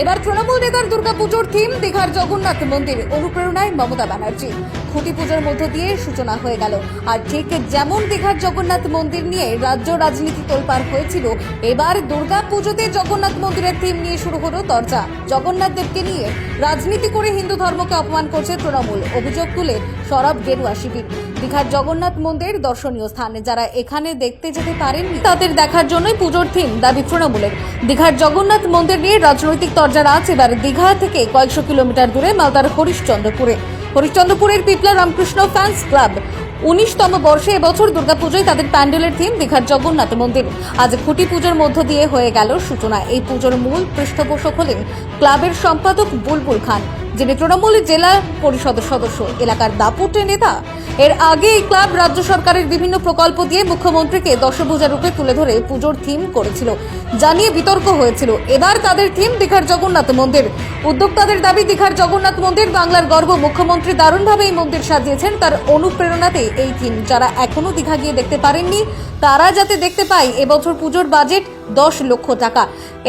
এবার তৃণমূল নেতার দুর্গাপুজোর থিম দীঘার জগন্নাথ মন্দির। অনুপ্রেরণায় মমতা ব্যানার্জি। খুঁটি পুজোর মধ্য দিয়ে সূচনা হয়ে গেল। আর ঠিক যেমন দীঘার জগন্নাথ মন্দির নিয়ে রাজ্য রাজনীতি তোলপাড় হয়েছিল, এবার দুর্গা পুজোতে জগন্নাথ মন্দিরের থিম নিয়ে শুরু হলো দরজা জগন্নাথ দেবকে নিয়ে রাজনীতি করে হিন্দু ধর্মকে অপমান করছে তৃণমূল। অভিযোগ তুলে সরব গেরুয়া শিবির। দীঘার জগন্নাথ মন্দির দর্শনীয় স্থান। যারা এখানে দেখতে যেতে পারেন তাদের দেখার জন্যই পুজোর থিম দাবি তৃণমূলের। দীঘার জগন্নাথ মন্দির নিয়ে রাজনৈতিক তরজা আজ এবার দীঘা থেকে কয়েকশো কিলোমিটার দূরে মালদার হরিশ্চন্দ্রপুরে। হরিশ্চন্দ্রপুরের পিপলা রামকৃষ্ণ ফ্যান্স ক্লাব উনিশতম বর্ষে এবছর দুর্গাপুজোয় তাদের প্যান্ডেলের থিম দীঘার জগন্নাথ মন্দির। আজ খুঁটি পুজোর মধ্য দিয়ে হয়ে গেল সূচনা। এই পুজোর মূল পৃষ্ঠপোষক হলেন ক্লাবের সম্পাদক বুলবুল খান। যিনি তৃণমূল জেলা পরিষদ সদস্য, এলাকার দাপুটে নেতা। এর আগে এই ক্লাব রাজ্য সরকারের বিভিন্ন প্রকল্প দিয়ে মুখ্যমন্ত্রীকে দশভূজা রূপে তুলে ধরে পুজোর থিম করেছিল। জানিয়ে বিতর্ক হয়েছিল। এবার তাদের থিম দীঘার জগন্নাথ মন্দির। উদ্যোক্তাদের দাবি, দীঘার জগন্নাথ মন্দির বাংলার গর্ব। মুখ্যমন্ত্রী দারুণভাবে এই মন্দির সাজিয়েছেন। তার অনুপ্রেরণাতে এই থিম। যারা এখনও দীঘা গিয়ে দেখতে পারেননি, তারা যাতে দেখতে পায় এবছর পুজোর বাজেট দশ লক্ষ টাকা।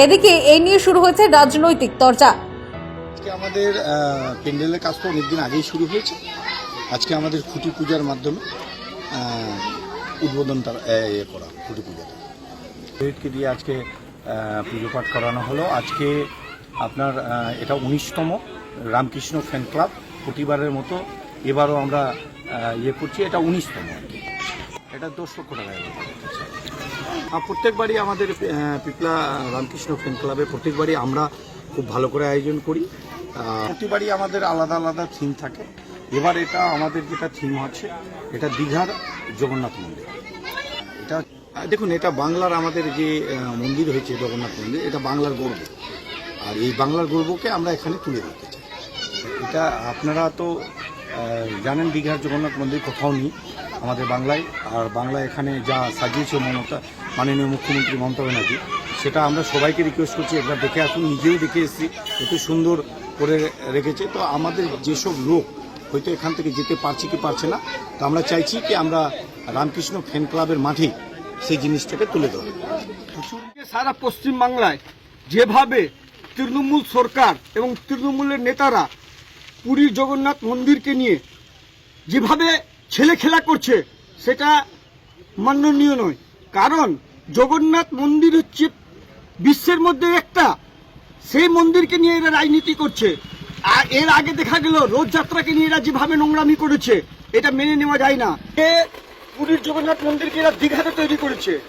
এদিকে এই নিয়ে শুরু হয়েছে রাজনৈতিক চর্চা আজকে আমাদের প্যান্ডেলের কাজ তো অনেকদিন আগেই শুরু হয়েছে। আজকে আমাদের খুঁটি পূজার মাধ্যমে আহ, উদ্বোধনটা ইয়ে করা খুঁটি পূজাটা। শহীদকে দিয়ে আজকে পুজো পাঠ করানো হলো। আজকে আপনার এটা উনিশতম রামকৃষ্ণ ফ্যান ক্লাব প্রতিবারের মতো এবারও আমরা ইয়ে করছি। এটা উনিশতম আর কি। এটা দশ লক্ষ টাকা প্রত্যেকবারই আমাদের পিপলা রামকৃষ্ণ ফ্যান ক্লাবে প্রত্যেকবারই আমরা খুব ভালো করে আয়োজন করি। প্রতিবারই আমাদের আলাদা আলাদা থিম থাকে। এবার এটা আমাদের যেটা থিম হচ্ছে এটা দীঘার জগন্নাথ মন্দির। এটা দেখুন, এটা বাংলার আমাদের যে মন্দির হয়েছে জগন্নাথ মন্দির, এটা বাংলার গর্ব। আর এই বাংলার গর্বকে আমরা এখানে তুলে ধরতে চাই। এটা আপনারা তো জানেন দীঘার জগন্নাথ মন্দির কোথাও নেই আমাদের বাংলায়। আর বাংলা এখানে যা সাজিয়েছে মমতা, মাননীয় মুখ্যমন্ত্রী মমতা ব্যানার্জি সেটা আমরা সবাইকে রিকোয়েস্ট করছি, একবার দেখে আসুন, নিজেও দেখে এসেছি, এত সুন্দর করে রেখেছে। তো আমাদের যেসব লোক হয়তো এখান থেকে যেতে পারছে কি পারছে না, তো আমরা চাইছি কি আমরা রামকৃষ্ণ ফ্যান ক্লাবের মাঠে সেই জিনিসটাকে তুলে ধরব সারা পশ্চিম বাংলায় যেভাবে তৃণমূল সরকার এবং তৃণমূলের নেতারা পুরীর জগন্নাথ মন্দিরকে নিয়ে যেভাবে ছেলে খেলা করছে, সেটা মাননীয় নয়। কারণ জগন্নাথ মন্দির হচ্ছে বিশ্বের মধ্যে একটা, সেই মন্দিরকে নিয়ে এরা রাজনীতি করছে। আর এর আগে দেখা গেল রথযাত্রাকে নিয়ে এরা যেভাবে নোংরামি করেছে, এটা মেনে নেওয়া যায় না। এ পুরীর জগন্নাথ মন্দিরকে এরা দীঘাতে তৈরি করেছে।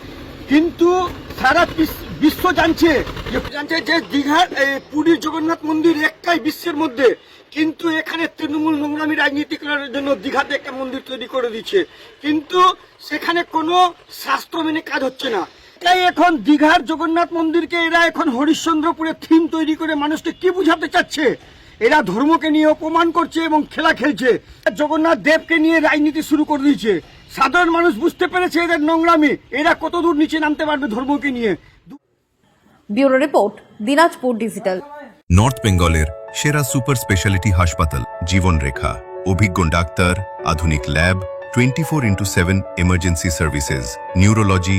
কিন্তু সারা বিশ- বিশ্ব জানছে জানছে যে দীঘার পুরীর জগন্নাথ মন্দির একটাই বিশ্বের মধ্যে। কিন্তু এখানে তৃণমূল নোংরামি রাজনীতি করার জন্য দীঘাতে একটা মন্দির তৈরি করে দিচ্ছে। কিন্তু সেখানে কোনো শাস্ত্র মেনে কাজ হচ্ছে না। তাই এখন দীঘার জগন্নাথ মন্দিরকে এরা এখন হরিশ্চন্দ্রপুরে থিম তৈরি করে মানুষকে কি বুঝাতে চাচ্ছে? এরা ধর্মকে নিয়ে অপমান করছে এবং খেলা খেলছে। জগন্নাথ দেবকে নিয়ে রাজনীতি শুরু করে দিয়েছে। সাধারণ মানুষ বুঝতে পেরেছে এদের নোংরামি। এরা কতদূর নিচে নামতে পারবে ধর্মকে নিয়ে? Bureau report Dinajpur digital. North বেঙ্গলের সেরা সুপার স্পেশালিটি হাসপাতাল জীবনরেখা। অভিজ্ঞ ডাক্তার আধুনিক lab twenty four into seven emergency services neurology